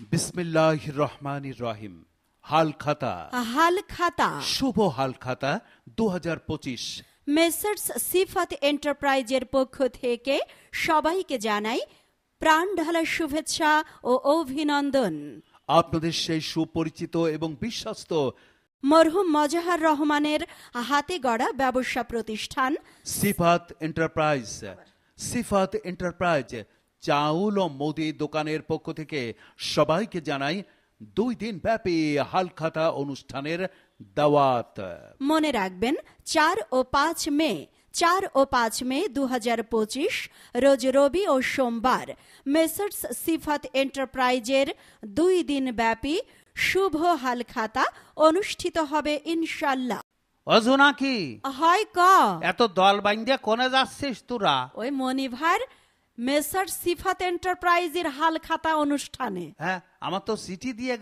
বিসমিল্লাহ রহমান রহিম। হাল খাতা। হাল খাতা। শুভ হাল খাতা দু হাজার পঁচিশ। মেসার্স সিফাত এন্টারপ্রাইজের পক্ষ থেকে সবাইকে জানাই প্রাণ ঢালা শুভেচ্ছা ও অভিনন্দন। আপনাদের সেই সুপরিচিত এবং বিশ্বস্ত মরহুম মজাহার রহমানের হাতে গড়া ব্যবসা প্রতিষ্ঠান। সিফাত এন্টারপ্রাইজ। সিফাত এন্টারপ্রাইজ চাউল ও মুদি দোকানের পক্ষ থেকে সবাইকে জানাই দুই দিন ব্যাপী হালখাতা অনুষ্ঠানের দাওয়াত। মনে রাখবেন চার ও পাঁচ মে চার ও পাঁচ মে দু পঁচিশ রোজ রবি ও সোমবার মেসার্স সিফাত এন্টারপ্রাইজের দুই দিন ব্যাপী শুভ হালখাতা অনুষ্ঠিত হবে ইনশাল্লাহ অজু নাকি হয় ক। এত দল বাইন্দিয়া কোনে যাচ্ছিস তোরা? ওই মনিভার মেসার্স সিফাত এন্টারপ্রাইজের হালখাতা অনুষ্ঠানে। হ্যাঁ আমার তো সিটি দিয়ে